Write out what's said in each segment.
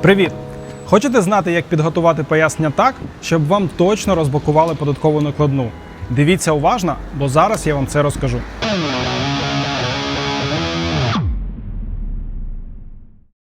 Привіт! Хочете знати, як підготувати пояснення так, щоб вам точно розблокували податкову накладну? Дивіться уважно, бо зараз я вам це розкажу.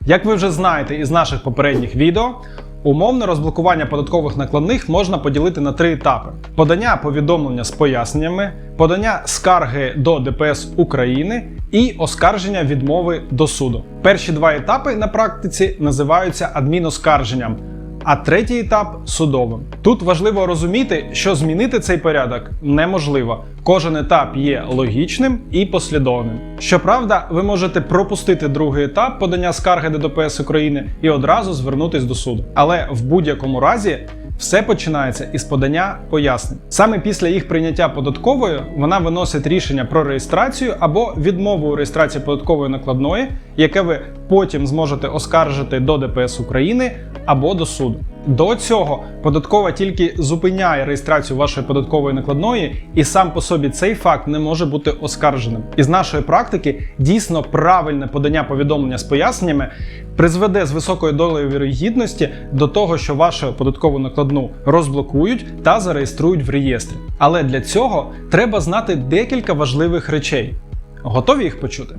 Як ви вже знаєте із наших попередніх відео, умовне розблокування податкових накладних можна поділити на три етапи: подання повідомлення з поясненнями, подання скарги до ДПС України і оскарження відмови до суду. Перші два етапи на практиці називаються адміноскарженням. А третій етап судовим. Тут важливо розуміти, що змінити цей порядок неможливо. Кожен етап є логічним і послідовним. Щоправда, ви можете пропустити другий етап подання скарги до ДПС України і одразу звернутись до суду. Але в будь-якому разі все починається із подання пояснень. Саме після їх прийняття податковою вона виносить рішення про реєстрацію або відмову у реєстрації податкової накладної, яке ви потім зможете оскаржити до ДПС України або до суду. До цього податкова тільки зупиняє реєстрацію вашої податкової накладної, і сам по собі цей факт не може бути оскарженим. Із нашої практики дійсно правильне подання повідомлення з поясненнями призведе з високою долею вірогідності до того, що вашу податкову накладну розблокують та зареєструють в реєстрі. Але для цього треба знати декілька важливих речей. Готові їх почути?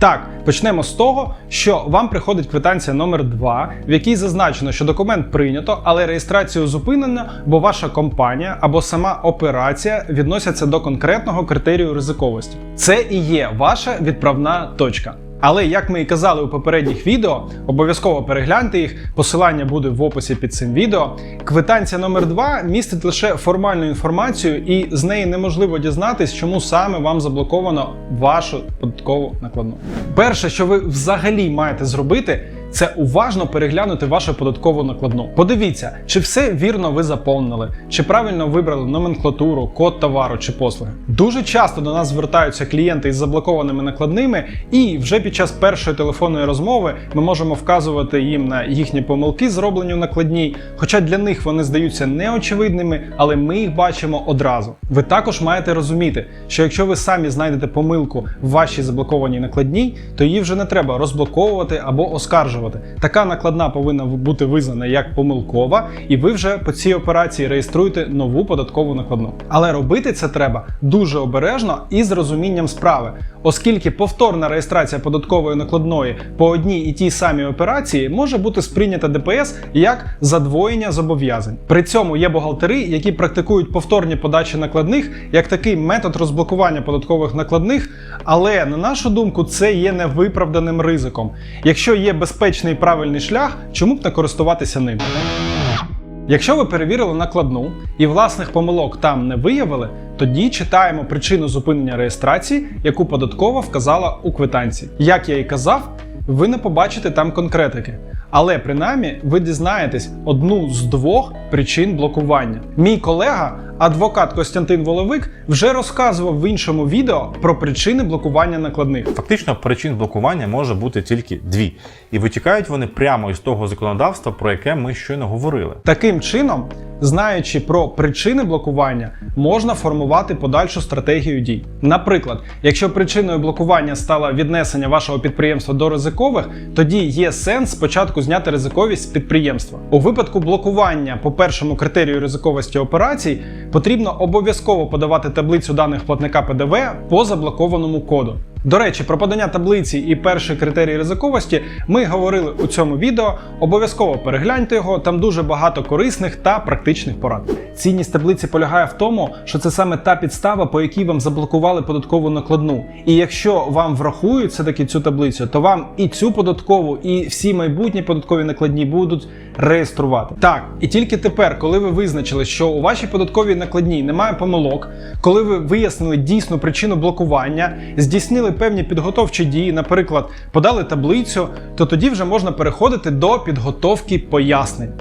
Так, почнемо з того, що вам приходить квитанція номер 2 в якій зазначено, що документ прийнято, але реєстрацію зупинено, бо ваша компанія або сама операція відносяться до конкретного критерію ризиковості. Це і є ваша відправна точка. Але як ми і казали у попередніх відео, обов'язково перегляньте їх. Посилання буде в описі під цим відео. Квитанція номер 2 містить лише формальну інформацію, і з неї неможливо дізнатись, чому саме вам заблоковано вашу податкову накладну. Перше, що ви взагалі маєте зробити. Це уважно переглянути вашу податкову накладну. Подивіться, чи все вірно ви заповнили, чи правильно вибрали номенклатуру, код товару чи послуги. Дуже часто до нас звертаються клієнти із заблокованими накладними, і вже під час першої телефонної розмови ми можемо вказувати їм на їхні помилки, зроблені в накладній, хоча для них вони здаються неочевидними, але ми їх бачимо одразу. Ви також маєте розуміти, що якщо ви самі знайдете помилку в вашій заблокованій накладній, то її вже не треба розблоковувати або оскаржувати. Така накладна повинна бути визнана як помилкова, і ви вже по цій операції реєструєте нову податкову накладну. Але робити це треба дуже обережно і з розумінням справи, оскільки повторна реєстрація податкової накладної по одній і тій самій операції може бути сприйнята ДПС як задвоєння зобов'язань. При цьому є бухгалтери, які практикують повторні подачі накладних як такий метод розблокування податкових накладних, але на нашу думку це є невиправданим ризиком. Якщо є безпечний і правильний шлях, чому б не користуватися ним? Якщо ви перевірили накладну і власних помилок там не виявили, тоді читаємо причину зупинення реєстрації, яку податкова вказала у квитанції. Як я і казав, ви не побачите там конкретики. Але принаймні ви дізнаєтесь одну з двох причин блокування. Мій колега, адвокат Костянтин Воловик, вже розказував в іншому відео про причини блокування накладних. Фактично причин блокування може бути тільки дві, і витікають вони прямо із того законодавства, про яке ми щойно говорили. Таким чином, знаючи про причини блокування, можна формувати подальшу стратегію дій. Наприклад, якщо причиною блокування стало віднесення вашого підприємства до ризикових, тоді є сенс спочатку зняти ризиковість з підприємства. У випадку блокування по першому критерію ризиковості операцій потрібно обов'язково подавати таблицю даних платника ПДВ по заблокованому коду. До речі, про подання таблиці і перший критерій ризиковості ми говорили у цьому відео. Обов'язково перегляньте його, там дуже багато корисних та практичних порад. Цінність таблиці полягає в тому, що це саме та підстава, по якій вам заблокували податкову накладну. І якщо вам врахують все таки цю таблицю, то вам і цю податкову, і всі майбутні податкові накладні будуть реєструвати. Так, і тільки тепер, коли ви визначили, що у вашій податковій накладній немає помилок, коли ви вияснили дійсну причину блокування, здійснили певні підготовчі дії, наприклад, подали таблицю, то тоді вже можна переходити до підготовки пояснень.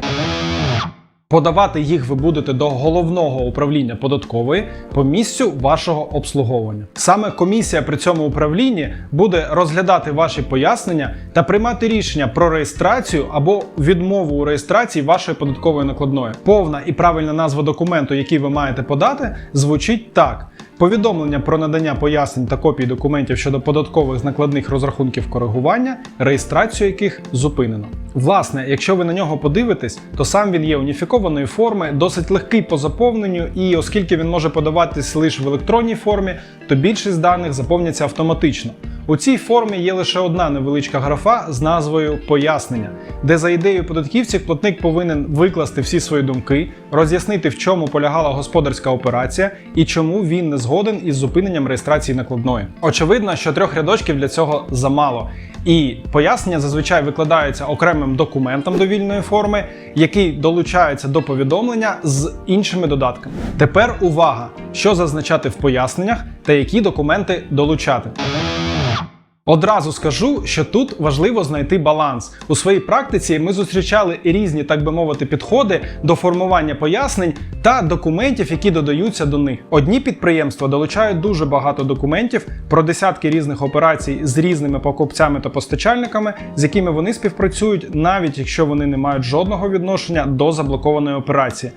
Подавати їх ви будете до головного управління податкової по місцю вашого обслуговування. Саме комісія при цьому управлінні буде розглядати ваші пояснення та приймати рішення про реєстрацію або відмову у реєстрації вашої податкової накладної. Повна і правильна назва документу, який ви маєте подати, звучить так: повідомлення про надання пояснень та копій документів щодо податкових з накладних розрахунків коригування, реєстрацію яких зупинено. Власне, якщо ви на нього подивитесь, то сам він є уніфікованої форми, досить легкий по заповненню, і оскільки він може подаватись лише в електронній формі, то більшість даних заповняться автоматично. У цій формі є лише одна невеличка графа з назвою Пояснення, де за ідеєю податківців платник повинен викласти всі свої думки, роз'яснити, в чому полягала господарська операція і чому він не згоден із зупиненням реєстрації накладної. Очевидно, що трьох рядочків для цього замало. І пояснення зазвичай викладаються окремим документом довільної форми, який долучається до повідомлення з іншими додатками. Тепер увага, що зазначати в поясненнях та які документи долучати. Одразу скажу, що тут важливо знайти баланс. У своїй практиці ми зустрічали різні, так би мовити, підходи до формування пояснень та документів, які додаються до них. Одні підприємства долучають дуже багато документів про десятки різних операцій з різними покупцями та постачальниками, з якими вони співпрацюють, навіть якщо вони не мають жодного відношення до заблокованої операції.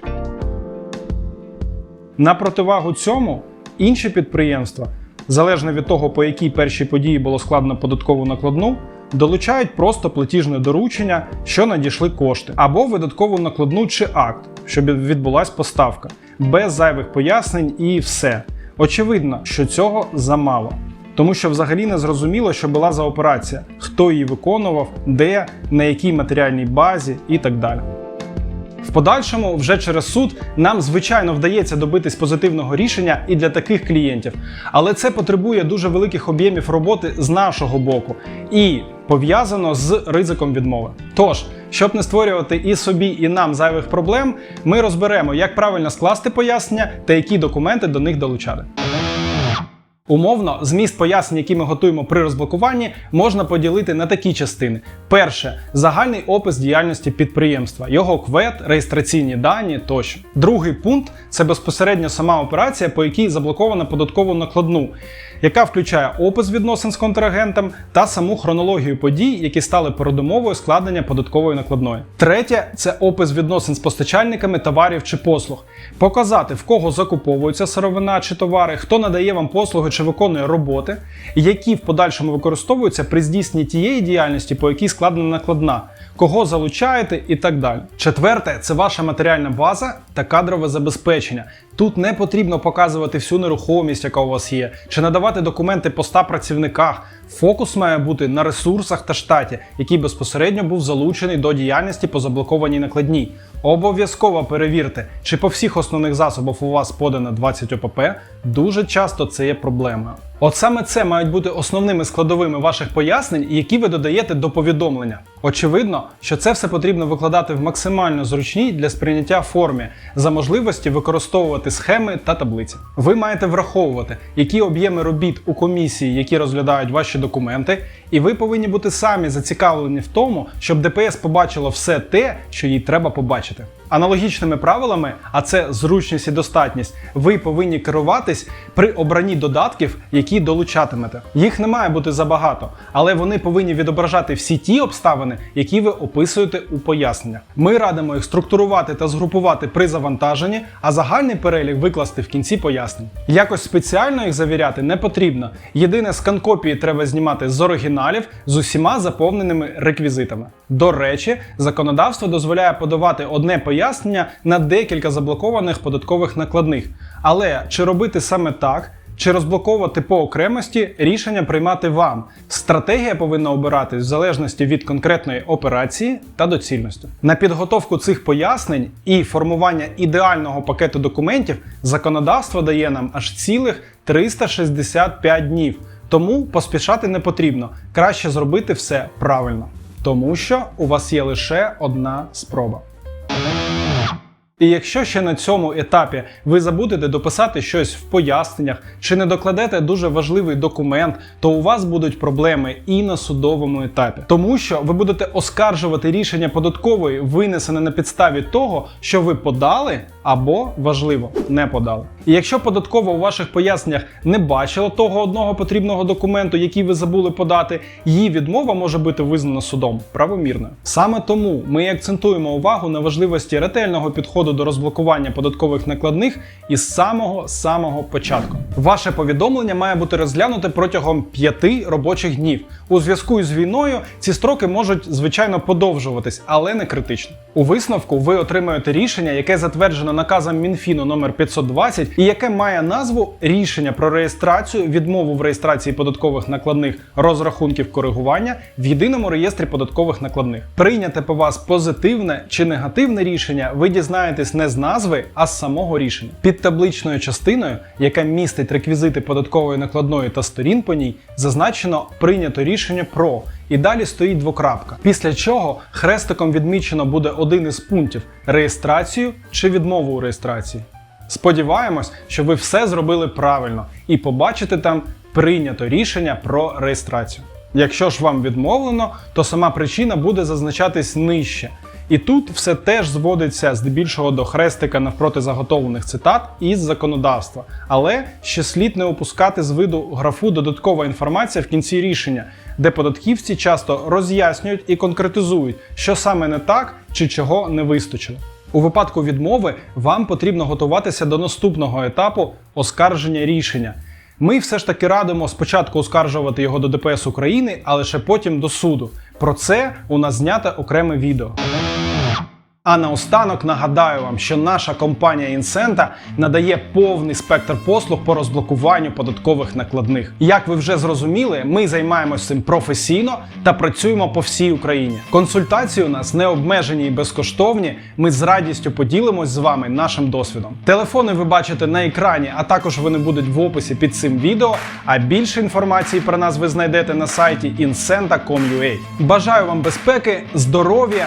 На противагу цьому інші підприємства, залежно від того, по якій першій події було складено податкову накладну, долучають просто платіжне доручення, що надійшли кошти, або видаткову накладну чи акт, щоб відбулась поставка, без зайвих пояснень і все. Очевидно, що цього замало. Тому що взагалі не зрозуміло, що була за операція, хто її виконував, де, на якій матеріальній базі і так далі. В подальшому, вже через суд, нам звичайно вдається добитись позитивного рішення і для таких клієнтів, але це потребує дуже великих об'ємів роботи з нашого боку і пов'язано з ризиком відмови. Тож, щоб не створювати і собі, і нам зайвих проблем, ми розберемо, як правильно скласти пояснення та які документи до них долучати. Умовно, зміст пояснень, які ми готуємо при розблокуванні, можна поділити на такі частини: перше загальний опис діяльності підприємства, його квет, реєстраційні дані тощо. Другий пункт це безпосередньо сама операція, по якій заблоковано податкову накладну, яка включає опис відносин з контрагентом та саму хронологію подій, які стали передумовою складення податкової накладної. Третє це опис відносин з постачальниками товарів чи послуг, показати в кого закуповується сировина чи товари, хто надає вам послуги чи виконує роботи, які в подальшому використовуються при здійсненні тієї діяльності, по якій складена накладна, кого залучаєте і так далі. Четверте це ваша матеріальна база та кадрове забезпечення. Тут не потрібно показувати всю нерухомість, яка у вас є, чи надавати документи по 100 працівниках. Фокус має бути на ресурсах та штаті, який безпосередньо був залучений до діяльності по заблокованій накладній. Обов'язково перевірте, чи по всіх основних засобах у вас подано 20 ОПП. Дуже часто це є проблемою. От саме це мають бути основними складовими ваших пояснень, які ви додаєте до повідомлення. Очевидно, що це все потрібно викладати в максимально зручній для сприйняття формі за можливості використовувати схеми та таблиці. Ви маєте враховувати, які об'єми робіт у комісії, які розглядають ваші документи, і ви повинні бути самі зацікавлені в тому, щоб ДПС побачило все те, що їй треба побачити побачити. Аналогічними правилами, а це зручність і достатність, ви повинні керуватись при обранні додатків, які долучатимете. Їх не має бути забагато, але вони повинні відображати всі ті обставини, які ви описуєте у поясненнях. Ми радимо їх структурувати та згрупувати при завантаженні, а загальний перелік викласти в кінці пояснень. Якось спеціально їх завіряти не потрібно. Єдине скан-копії треба знімати з оригіналів з усіма заповненими реквізитами. До речі, законодавство дозволяє подавати одне пояснення на декілька заблокованих податкових накладних. Але чи робити саме так? Чи розблоковувати по окремості рішення приймати вам. Стратегія повинна обиратись в залежності від конкретної операції та доцільності. На підготовку цих пояснень і формування ідеального пакету документів законодавство дає нам аж цілих 365 днів. Тому поспішати не потрібно. Краще зробити все правильно. Тому що у вас є лише одна спроба. І якщо ще на цьому етапі ви забудете дописати щось в поясненнях чи не докладете дуже важливий документ, то у вас будуть проблеми і на судовому етапі, тому що ви будете оскаржувати рішення податкової, винесене на підставі того, що ви подали або важливо не подали. І якщо податкова у ваших поясненнях не бачила того одного потрібного документу, який ви забули подати, її відмова може бути визнана судом правомірною. Саме тому ми акцентуємо увагу на важливості ретельного підходу до розблокування податкових накладних із самого самого початку. Ваше повідомлення має бути розглянуте протягом 5 робочих днів. У зв'язку із війною ці строки можуть звичайно подовжуватись, але не критично. У висновку ви отримаєте рішення, яке затверджено наказом Мінфіну номер 520 і яке має назву рішення про реєстрацію, відмову в реєстрації податкових накладних розрахунків коригування в єдиному реєстрі податкових накладних. Прийняте по вас позитивне чи негативне рішення, ви дізнаєтесь не з назви, а з самого рішення. Під табличною частиною, яка містить реквізити податкової накладної та сторін по ній, зазначено прийнято рішення про. І далі стоїть двокрапка. Після чого хрестиком відмічено буде один із пунктів реєстрацію чи відмову у реєстрації. Сподіваємось, що ви все зробили правильно і побачите там прийнято рішення про реєстрацію. Якщо ж вам відмовлено, то сама причина буде зазначатись нижче. І тут все теж зводиться здебільшого до хрестика навпроти заготовлених цитат із законодавства. Але ще слід не опускати з виду графу додаткова інформація в кінці рішення, де податківці часто роз'яснюють і конкретизують, що саме не так чи чого не вистачило. У випадку відмови вам потрібно готуватися до наступного етапу оскарження рішення. Ми все ж таки радимо спочатку оскаржувати його до ДПС України, а лише потім до суду. Про це у нас знято окреме відео. А наостанок нагадаю вам, що наша компанія Інсента надає повний спектр послуг по розблокуванню податкових накладних. Як ви вже зрозуміли, ми займаємося цим професійно та працюємо по всій Україні. Консультації у нас не обмежені і безкоштовні. Ми з радістю поділимось з вами нашим досвідом. Телефони ви бачите на екрані, а також вони будуть в описі під цим відео. А більше інформації про нас ви знайдете на сайті insenta.com.ua. Бажаю вам безпеки, здоров'я.